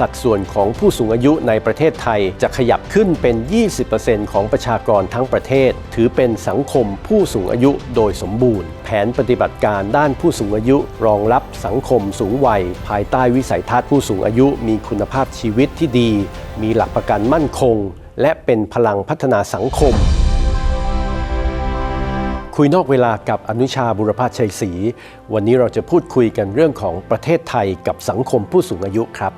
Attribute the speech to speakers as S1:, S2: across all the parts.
S1: สัดส่วนของผู้สูงอายุในประเทศไทยจะขยับขึ้นเป็น 20%ของประชากรทั้งประเทศ ถือเป็นสังคมผู้สูงอายุโดยสมบูรณ์ แผนปฏิบัติการด้านผู้สูงอายุรองรับสังคมสูงวัย ภายใต้วิสัยทัศน์ผู้สูงอายุมีคุณภาพชีวิตที่ดี มีหลักประกันมั่นคง และเป็นพลังพัฒนาสังคมคุยนอกเวลากับอนุชาบุรพาชัยศรี วันนี้เราจะพูดคุยกันเรื่องของประเทศไทยกับสังคมผู้สูงอายุครับ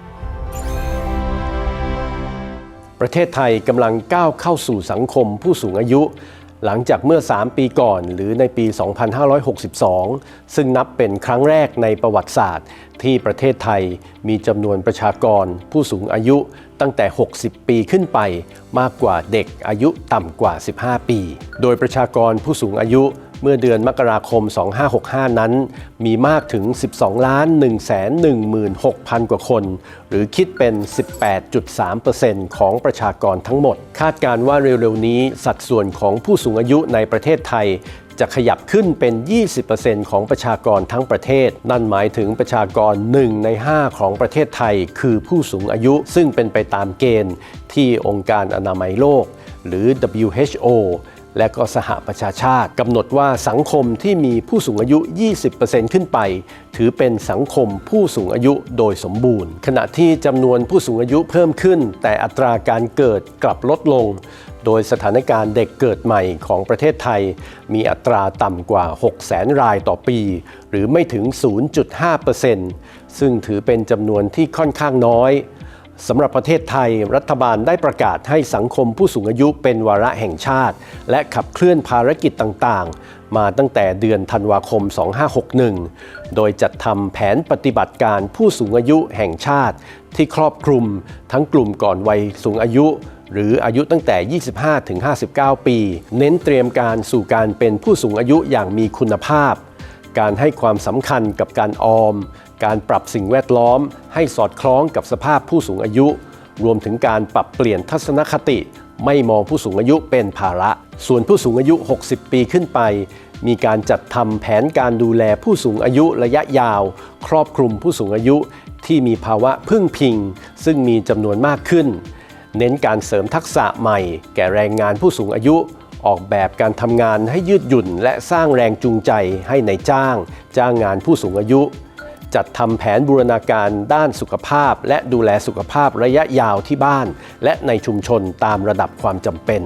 S1: ประเทศไทยกำลังก้าวเข้าสู่สังคมผู้สูงอายุ หลังจากเมื่อ 3 ปีก่อนหรือในปี 2562 ซึ่งนับเป็นครั้งแรกในประวัติศาสตร์ ที่ประเทศไทยมีจำนวนประชากรผู้สูงอายุตั้งแต่ 60 ปีขึ้นไปมากกว่าเด็กอายุต่ำกว่า 15 ปี โดยประชากรผู้สูงอายุ เมื่อเดือนมกราคม 2565 นั้น มีมากถึง 12 ล้าน 116,000 กว่าคน หรือคิดเป็น 18.3%ของประชากรทั้งหมด คาดการว่าเร็วๆ นี้สัดส่วนของผู้สูงอายุในประเทศไทยจะขยับขึ้นเป็น 20%ของประชากรทั้งประเทศ นั่นหมายถึงประชากร 1 ใน 5 ของประเทศไทย คือผู้สูงอายุ ซึ่งเป็นไปตามเกณฑ์ที่องค์การอนามัยโลก หรือ WHO และก็สหประชาชาติกำหนดว่าสังคมที่มีผู้สูงอายุ 20%ขึ้นไป ถือเป็นสังคมผู้สูงอายุโดยสมบูรณ์ ขณะที่จำนวนผู้สูงอายุเพิ่มขึ้น แต่อัตราการเกิดกลับลดลง โดยสถานการณ์เด็กเกิดใหม่ของประเทศไทย มีอัตราต่ำกว่า 6 0 0 0 0รายต่อปี หรือไม่ถึง 0.5%ซึ่งถือเป็นจำนวนที่ค่อนข้างน้อย สำหรับประเทศไทยรัฐบาลได้ประกาศให้สังคมผู้สูงอายุเป็นวาระแห่งชาติ และขับเคลื่อนภารกิจต่างๆ มาตั้งแต่เดือนธันวาคม 2561 โดยจัดทำแผนปฏิบัติการผู้สูงอายุแห่งชาติ ที่ครอบคลุมทั้งกลุ่มก่อนวัยสูงอายุ หรืออายุตั้งแต่ 25 ถึง 59 ปี เน้นเตรียมการสู่การเป็นผู้สูงอายุอย่างมีคุณภาพการให้ความสำคัญกับการออม การปรับสิ่งแวดล้อม ให้สอดคล้องกับสภาพผู้สูงอายุ รวมถึงการปรับเปลี่ยนทัศนคติ ไม่มองผู้สูงอายุเป็นภาระ ส่วนผู้สูงอายุ 60 ปีขึ้นไป มีการจัดทำแผนการดูแลผู้สูงอายุระยะยาว ครอบคลุมผู้สูงอายุที่มีภาวะพึ่งพิง ซึ่งมีจำนวนมากขึ้น เน้นการเสริมทักษะใหม่ แก่แรงงานผู้สูงอายุออกแบบการทำงานให้ยืดหยุ่น และสร้างแรงจูงใจให้ในจ้าง จ้างงานผู้สูงอายุ จัดทำแผนบูรณาการด้านสุขภาพ และดูแลสุขภาพระยะยาวที่บ้าน และในชุมชนตามระดับความจำเป็น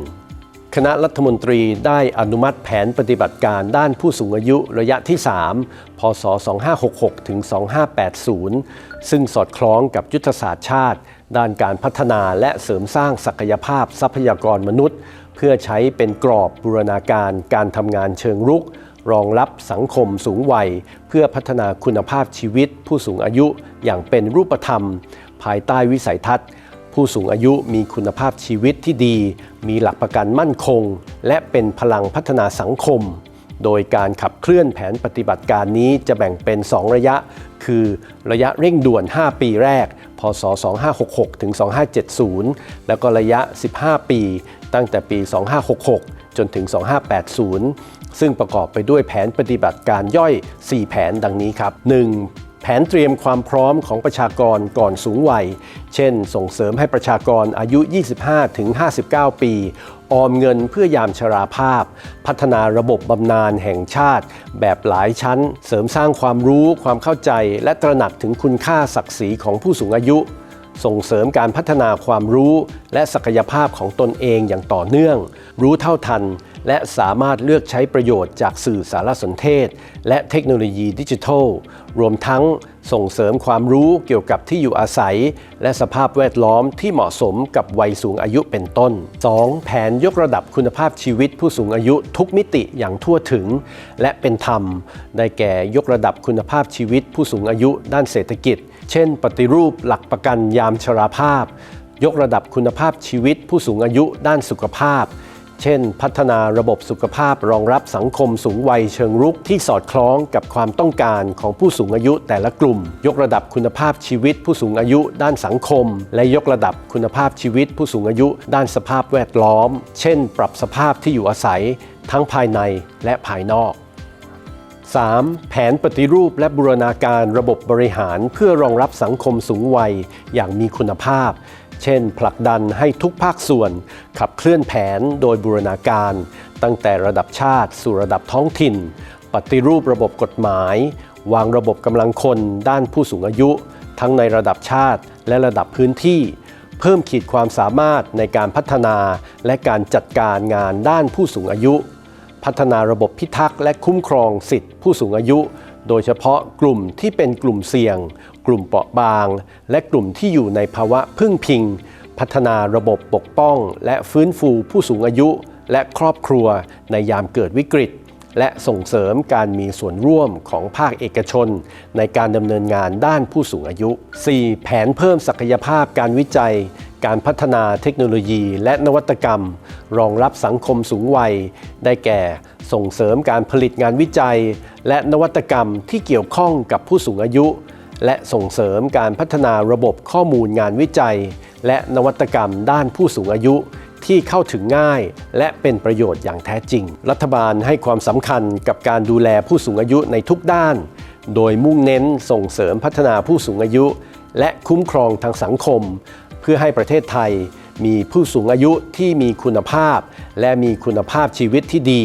S1: คณะรัฐมนตรีได้อนุมัติแผนปฏิบัติการด้านผู้สูงอายุระยะที่ 3 พศ 2566 ถึง 2580 ซึ่งสอดคล้องกับยุทธศาสตร์ชาติ ด้านการพัฒนาและเสริมสร้างศักยภาพทรัพยากรมนุษย์ เพื่อใช้เป็นกรอบบูรณาการการทำงานเชิงรุก รองรับสังคมสูงวัย เพื่อพัฒนาคุณภาพชีวิต ผู้สูงอายุอย่างเป็นรูปธรรม ภายใต้วิสัยทัศน์ ผู้สูงอายุมีคุณภาพชีวิตที่ดี มีหลักประกันมั่นคง และเป็นพลังพัฒนาสังคม โดยการขับเคลื่อนแผนปฏิบัติการนี้จะแบ่งเป็น 2 ระยะ คือระยะเร่งด่วน 5 ปีแรก พศ 2566 ถึง 2570 แล้วก็ระยะ 15 ปี ตั้งแต่ปี 2566 จนถึง 2580 ซึ่งประกอบไปด้วยแผนปฏิบัติการย่อย 4 แผนดังนี้ครับ 1. แผนเตรียมความพร้อมของประชากรก่อนสูงวัย เช่น ส่งเสริมให้ประชากรอายุ 25-59 ปี ออมเงินเพื่อยามชราภาพ พัฒนาระบบบำนาญแห่งชาติ แบบหลายชั้น เสริมสร้างความรู้ ความเข้าใจ และตระหนักถึงคุณค่าศักดิ์ศรีของผู้สูงอายุ ส่งเสริมการพัฒนาความรู้ และศักยภาพของตนเองอย่างต่อเนื่อง รู้เท่าทัน และสามารถเลือกใช้ประโยชน์จากสื่อสารสนเทศ และเทคโนโลยีดิจิทัล รวมทั้งส่งเสริมความรู้เกี่ยวกับที่อยู่อาศัย และสภาพแวดล้อมที่เหมาะสมกับวัยสูงอายุเป็นต้น 2. แผนยกระดับคุณภาพชีวิตผู้สูงอายุทุกมิติอย่างทั่วถึง และเป็นธรรม ได้แก่ยกระดับคุณภาพชีวิตผู้สูงอายุด้านเศรษฐกิจ เช่น ปฏิรูปหลักประกันยามชราภาพ ยกระดับคุณภาพชีวิตผู้สูงอายุด้านสุขภาพ เช่น พัฒนาระบบสุขภาพรองรับสังคมสูงวัยเชิงรุกที่สอดคล้องกับความต้องการของผู้สูงอายุแต่ละกลุ่ม ยกระดับคุณภาพชีวิตผู้สูงอายุด้านสังคม และยกระดับคุณภาพชีวิตผู้สูงอายุด้านสภาพแวดล้อม เช่น ปรับสภาพที่อยู่อาศัย ทั้งภายในและภายนอก 3. แผนปฏิรูปและบูรณาการระบบบริหารเพื่อรองรับสังคมสูงวัยอย่างมีคุณภาพ เช่น ผลักดันให้ทุกภาคส่วน ขับเคลื่อนแผนโดยบูรณาการ ตั้งแต่ระดับชาติสู่ระดับท้องถิ่น ปฏิรูประบบกฎหมาย วางระบบกำลังคนด้านผู้สูงอายุ ทั้งในระดับชาติและระดับพื้นที่ เพิ่มขีดความสามารถในการพัฒนาและการจัดการงานด้านผู้สูงอายุ พัฒนาระบบพิทักษ์และคุ้มครองสิทธิผู้สูงอายุ โดยเฉพาะกลุ่มที่เป็นกลุ่มเสี่ยง กลุ่มเปราะบาง และกลุ่มที่อยู่ในภาวะพึ่งพิง พัฒนาระบบปกป้อง และฟื้นฟูผู้สูงอายุ และครอบครัวในยามเกิดวิกฤต และส่งเสริมการมีส่วนร่วมของภาคเอกชน ในการดำเนินงานด้านผู้สูงอายุ 4. แผนเพิ่มศักยภาพการวิจัย การพัฒนาเทคโนโลยีและนวัตกรรม รองรับสังคมสูงวัย ได้แก่ส่งเสริมการผลิตงานวิจัย และนวัตกรรมที่เกี่ยวข้องกับผู้สูงอายุ และส่งเสริมการพัฒนาระบบข้อมูลงานวิจัย และนวัตกรรมด้านผู้สูงอายุที่เข้าถึงง่ายและเป็นประโยชน์อย่างแท้จริง รัฐบาลให้ความสำคัญกับการดูแลผู้สูงอายุในทุกด้าน โดยมุ่งเน้นส่งเสริมพัฒนาผู้สูงอายุ และคุ้มครองทางสังคม พื่อให้ประเทศไทยมีผู้สูงอายุที่มีคุณภาพ และมีคุณภาพชีวิตที่ดี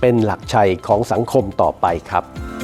S1: เป็นหลักชัยของสังคมต่อไปครับ